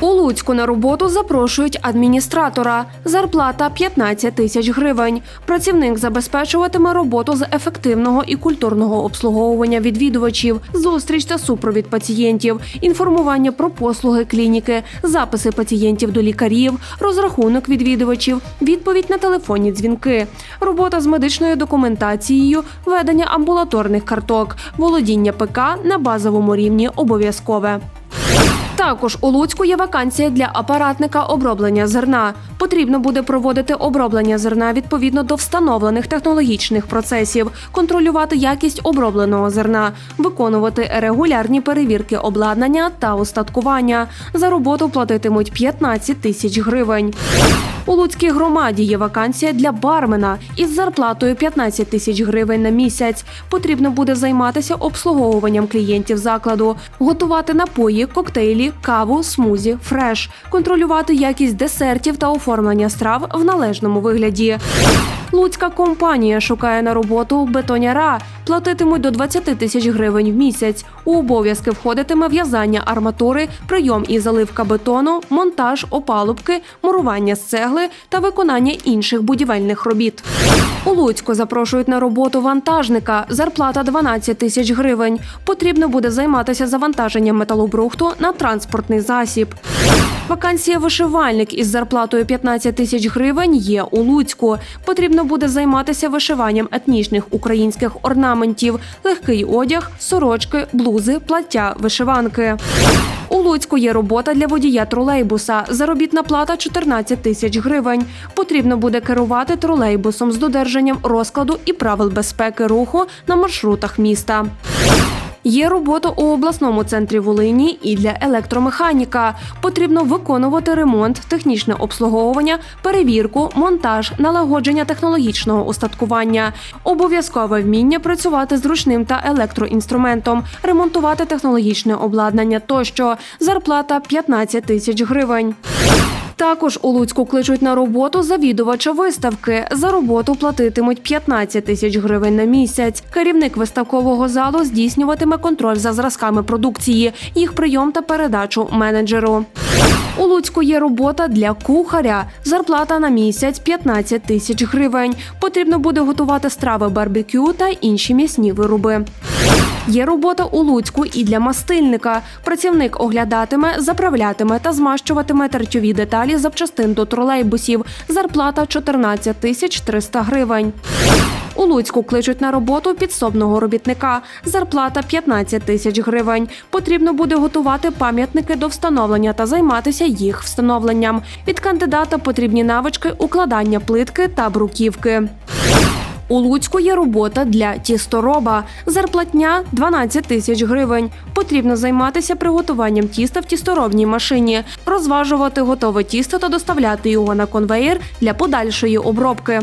У Луцьку на роботу запрошують адміністратора. Зарплата 15 тисяч гривень. Працівник забезпечуватиме роботу з ефективного і культурного обслуговування відвідувачів, зустріч та супровід пацієнтів, інформування про послуги клініки, записи пацієнтів до лікарів, розрахунок відвідувачів, відповідь на телефонні дзвінки, робота з медичною документацією, ведення амбулаторних карток, володіння ПК на базовому рівні обов'язкове. Також у Луцьку є вакансія для апаратника оброблення зерна. Потрібно буде проводити оброблення зерна відповідно до встановлених технологічних процесів, контролювати якість обробленого зерна, виконувати регулярні перевірки обладнання та устаткування. За роботу платитимуть 15 тисяч гривень. У Луцькій громаді є вакансія для бармена із зарплатою 15 тисяч гривень на місяць. Потрібно буде займатися обслуговуванням клієнтів закладу, готувати напої, коктейлі, каву, смузі, фреш, контролювати якість десертів та оформлення страв в належному вигляді. Луцька компанія шукає на роботу бетоняра. Платитимуть до 20 тисяч гривень в місяць. У обов'язки входитиме в'язання арматури, прийом і заливка бетону, монтаж опалубки, мурування з цегли та виконання інших будівельних робіт. У Луцьку запрошують на роботу вантажника. Зарплата 12 тисяч гривень. Потрібно буде займатися завантаженням металобрухту на транспортний засіб. Вакансія вишивальник із зарплатою 15 тисяч гривень є у Луцьку. Потрібно буде займатися вишиванням етнічних українських орнаментів, легкий одяг, сорочки, блузи, плаття, вишиванки. У Луцьку є робота для водія тролейбуса. Заробітна плата 14 тисяч гривень. Потрібно буде керувати тролейбусом з додержанням розкладу і правил безпеки руху на маршрутах міста. Є робота у обласному центрі Волині і для електромеханіка. Потрібно виконувати ремонт, технічне обслуговування, перевірку, монтаж, налагодження технологічного устаткування, обов'язкове вміння працювати з ручним та електроінструментом, ремонтувати технологічне обладнання тощо. Зарплата 15 тисяч гривень. Також у Луцьку кличуть на роботу завідувача виставки. За роботу платитимуть 15 тисяч гривень на місяць. Керівник виставкового залу здійснюватиме контроль за зразками продукції, їх прийом та передачу менеджеру. У Луцьку є робота для кухаря. Зарплата на місяць 15 тисяч гривень. Потрібно буде готувати страви барбекю та інші м'ясні вироби. Є робота у Луцьку і для мастильника. Працівник оглядатиме, заправлятиме та змащуватиме тертьові деталі запчастин до тролейбусів. Зарплата 14 тисяч 300 гривень. У Луцьку кличуть на роботу підсобного робітника. Зарплата 15 тисяч гривень. Потрібно буде готувати пам'ятники до встановлення та займатися їх встановленням. Від кандидата потрібні навички укладання плитки та бруківки. У Луцьку є робота для тістороба. Зарплатня 12 тисяч гривень. Потрібно займатися приготуванням тіста в тісторобній машині, розважувати готове тісто та доставляти його на конвеєр для подальшої обробки.